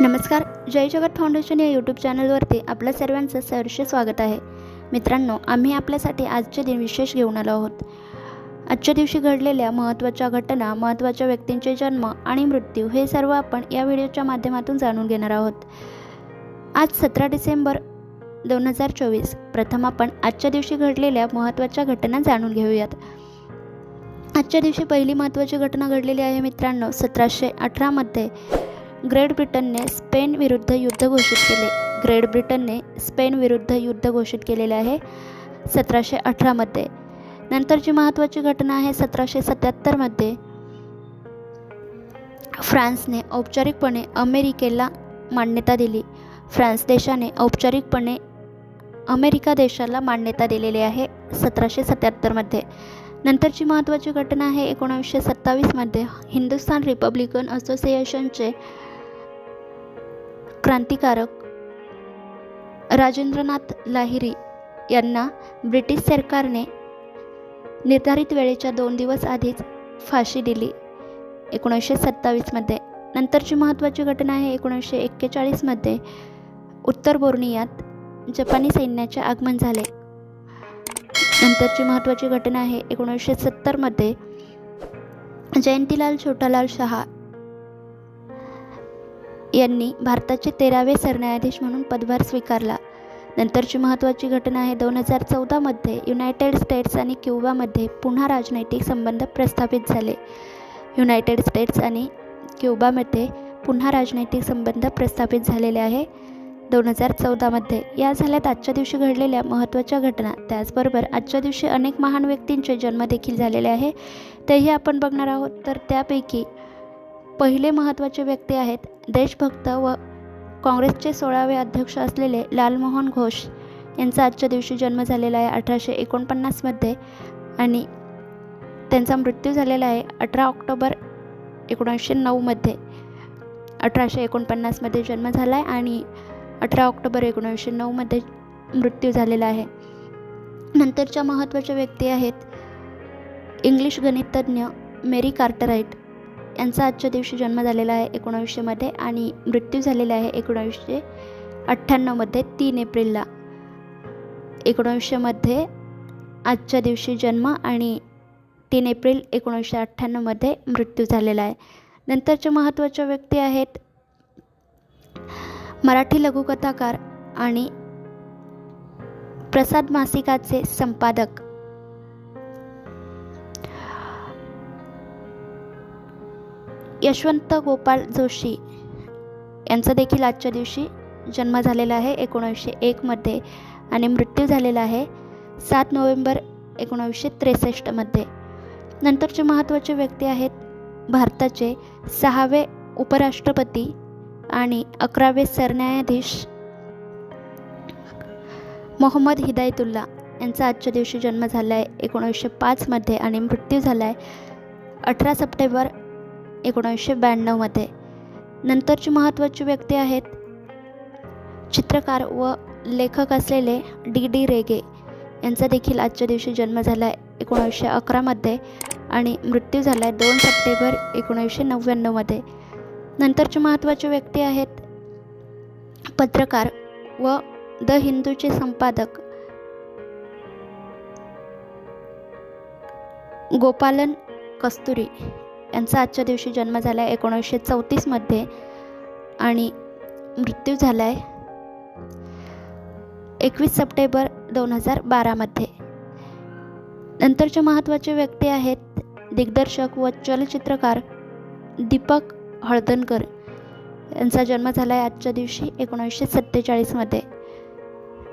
नमस्कार जय जगत फाउंडेशन या यूट्यूब चॅनलवरती आपल्या सर्वांचं सहर्ष स्वागत आहे. मित्रांनो आम्ही आपल्यासाठी आजचे दिन विशेष घेऊन आलो आहोत. आजच्या दिवशी घडलेल्या महत्त्वाच्या घटना महत्त्वाच्या व्यक्तींचे जन्म आणि मृत्यू हे सर्व आपण या व्हिडिओच्या माध्यमातून जाणून घेणार आहोत. आज सतरा डिसेंबर दोन हजार चोवीस प्रथम आपण आजच्या दिवशी घडलेल्या महत्त्वाच्या घटना जाणून घेऊयात. आजच्या दिवशी पहिली महत्त्वाची घटना घडलेली आहे मित्रांनो सतराशे अठरामध्ये ग्रेट ब्रिटनने स्पेन विरुद्ध युद्ध घोषित केले. ग्रेट ब्रिटनने स्पेन विरुद्ध युद्ध घोषित केलेले आहे सतराशे अठरामध्ये नंतरची महत्त्वाची घटना आहे सतराशे सत्याहत्तरमध्ये फ्रान्सने औपचारिकपणे अमेरिकेला मान्यता दिली. फ्रान्स देशाने औपचारिकपणे अमेरिका देशाला मान्यता दिलेली आहे सतराशे सत्याहत्तरमध्ये नंतरची महत्त्वाची घटना आहे एकोणावीसशे सत्तावीसमध्ये हिंदुस्थान रिपब्लिकन असोसिएशनचे क्रांतिकारक. राजेंद्रनाथ लाहिरी यांना ब्रिटिश सरकारने निर्धारित वेळेच्या दोन दिवस आधीच फाशी दिली. एकोणीसशे सत्तावीसमध्ये नंतरची महत्त्वाची घटना आहे एकोणीसशे एक्केचाळीसमध्ये उत्तर बोर्नियात जपानी सैन्याचे आगमन झाले. नंतरची महत्त्वाची घटना आहे एकोणीसशे सत्तरमध्ये जयंतीलाल छोटालाल शहा यांनी भारताचे तेरावे सरन्यायाधीश म्हणून पदभार स्वीकारला. नंतरची महत्त्वाची घटना आहे दोन हजार चौदामध्ये युनायटेड स्टेट्स आणि क्युबामध्ये पुन्हा राजनैतिक संबंध प्रस्थापित झाले. युनायटेड स्टेट्स आणि क्युबामध्ये पुन्हा राजनैतिक संबंध प्रस्थापित झालेले आहे. दोन हजार चौदामध्ये या झाल्यात आजच्या दिवशी घडलेल्या महत्त्वाच्या घटना. त्याचबरोबर आजच्या दिवशी अनेक महान व्यक्तींचे जन्मदेखील झालेले आहे. तेही आपण बघणार आहोत. तर त्यापैकी पहिले महत्त्वाचे व्यक्ती आहेत देशभक्त व काँग्रेसचे सोळावे अध्यक्ष असलेले लालमोहन घोष यांचा आजच्या दिवशी जन्म झालेला आहे अठराशे एकोणपन्नासमध्ये आणि त्यांचा मृत्यू झालेला आहे अठरा ऑक्टोबर एकोणीसशे नऊमध्ये अठराशे एकोणपन्नासमध्ये जन्म झाला आहे आणि अठरा ऑक्टोबर एकोणीसशे नऊमध्ये मृत्यू झालेला आहे. नंतरच्या महत्त्वाच्या व्यक्ती आहेत इंग्लिश गणितज्ञ मेरी कार्टराईट यांचा आजच्या दिवशी जन्म झालेला आहे एकोणावीसशेमध्ये आणि मृत्यू झालेला आहे एकोणावीसशे अठ्ठ्याण्णवमध्ये तीन एप्रिलला. एकोणावीसशेमध्ये आजच्या दिवशी जन्म आणि तीन एप्रिल एकोणीसशे अठ्ठ्याण्णवमध्ये मृत्यू झालेला आहे. नंतरच्या महत्त्वाच्या व्यक्ती आहेत मराठी लघुकथाकार आणि प्रसाद मासिकाचे संपादक. यशवंत गोपाल जोशी यांचा देखील आजच्या दिवशी जन्म झालेला आहे एकोणीसशे एकमध्ये आणि मृत्यू झालेला आहे सात नोव्हेंबर एकोणावीसशे त्रेसष्टमध्ये नंतरचे महत्त्वाचे व्यक्ती आहेत भारताचे सहावे उपराष्ट्रपती आणि अकरावे सरन्यायाधीश मोहम्मद हिदायतुल्ला यांचा आजच्या दिवशी जन्म झाला आहे एकोणीसशे पाचमध्ये आणि मृत्यू झाला आहे अठरा सप्टेंबर एकोणीसशे ब्याण्णवमध्ये नंतरची महत्त्वाची व्यक्ती आहेत चित्रकार व लेखक असलेले डी डी रेगे. यांचा देखील आजच्या दिवशी जन्म झाला आहे एकोणीसशे अकरामध्ये आणि मृत्यू झाला आहे दोन सप्टेंबर एकोणीसशे नव्याण्णवमध्ये नंतरची महत्त्वाची व्यक्ती आहेत पत्रकार व द हिंदूचे संपादक गोपालन कस्तुरी. यांचा आजच्या दिवशी जन्म झाला आहे एकोणीसशे चौतीसमध्ये आणि मृत्यू झाला आहे. एकवीस सप्टेंबर दोन हजार बारामध्ये नंतरचे महत्त्वाचे व्यक्ती आहेत दिग्दर्शक व चलचित्रकार दीपक हळदणकर यांचा जन्म झाला आहे आजच्या दिवशी एकोणीसशे सत्तेचाळीसमध्ये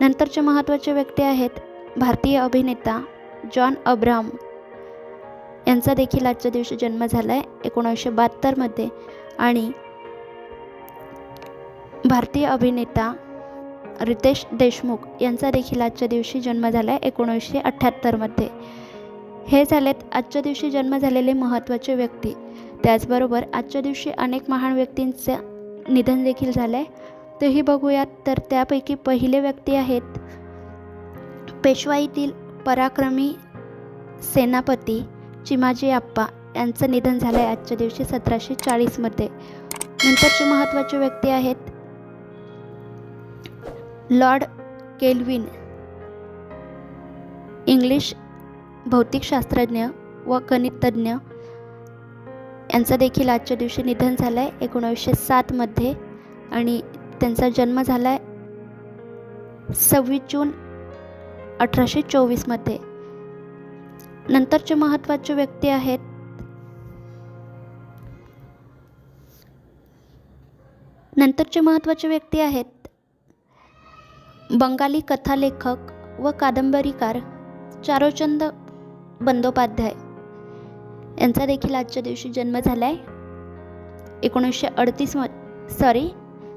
नंतरचे महत्त्वाचे व्यक्ती आहेत भारतीय अभिनेता जॉन अब्राम यांचा देखील आजच्या दिवशी जन्म झाला आहे एकोणीसशे बहात्तरमध्ये आणि भारतीय अभिनेता रितेश देशमुख यांचा देखील आजच्या दिवशी जन्म झाला आहे एकोणीसशे अठ्ठ्याहत्तरमध्ये हे झालेत आजच्या दिवशी जन्म झालेले महत्त्वाचे व्यक्ती. त्याचबरोबर आजच्या दिवशी अनेक महान व्यक्तींचं निधन देखील झालं आहे तेही बघूयात. तर त्यापैकी पहिले व्यक्ती आहेत पेशवाईतील पराक्रमी सेनापती चिमाजी आप्पा यांचं निधन झालं आहे आजच्या दिवशी सतराशे चाळीसमध्ये नंतरचे महत्त्वाचे व्यक्ती आहेत लॉर्ड केल्विन. इंग्लिश भौतिकशास्त्रज्ञ व गणितज्ञ यांचं देखील आजच्या दिवशी निधन झालं आहे एकोणावीसशे सातमध्ये आणि त्यांचा जन्म झाला आहे सव्वीस जून अठराशे चोवीसमध्ये नंतरचे महत्त्वाचे व्यक्ती आहेत. नंतरचे महत्त्वाचे व्यक्ती आहेत. बंगाली कथालेखक व कादंबरीकार चारोचंद बंदोपाध्याय. यांचा देखील आजच्या दिवशी जन्म झाला आहे एकोणीसशे अडतीस म सॉरी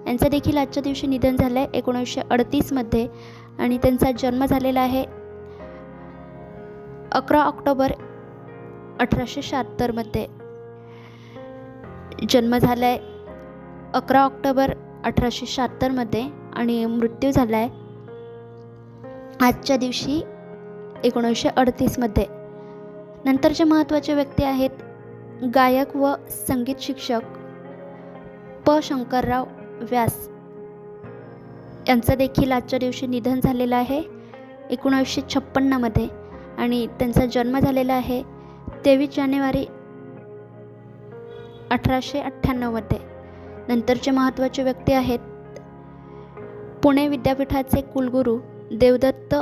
यांचं देखील आजच्या दिवशी निधन झालं आहे एकोणीसशे अडतीसमध्ये आणि त्यांचा जन्म झालेला आहे अकरा ऑक्टोबर अठराशे शहात्तरमध्ये जन्म झाला आहे अकरा ऑक्टोबर अठराशे शहात्तरमध्ये आणि मृत्यू झाला आहे आजच्या दिवशी एकोणीसशे अडतीसमध्ये नंतरचे महत्त्वाचे व्यक्ती आहेत गायक व संगीत शिक्षक प. शंकरराव व्यास. यांचं देखील आजच्या दिवशी निधन झालेलं आहे. एकोणावीसशे छप्पन्नमध्ये आणि त्यांचा जन्म झालेला आहे तेवीस जानेवारी अठराशे अठ्ठ्याण्णवमध्ये. नंतरचे महत्त्वाचे व्यक्ती आहेत पुणे विद्यापीठाचे कुलगुरू देवदत्त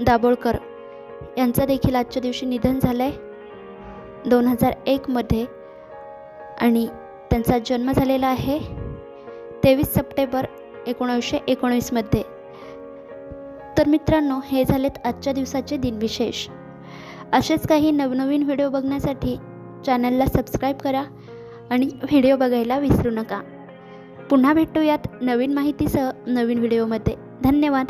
दाभोळकर. यांचं देखील आजच्या दिवशी निधन झालं आहे दोन हजार एकमध्ये आणि त्यांचा जन्म झालेला आहे तेवीस सप्टेंबर एकोणीसशे एकोणीसमध्ये तर मित्रांनो हे झालेत आजच्या दिवसाचे दिनविशेष. असेच काही नवनवीन व्हिडिओ बघण्यासाठी चॅनलला सबस्क्राईब करा आणि व्हिडिओ बघायला विसरू नका. पुन्हा भेटूयात नवीन माहितीसह नवीन व्हिडिओमध्ये. धन्यवाद.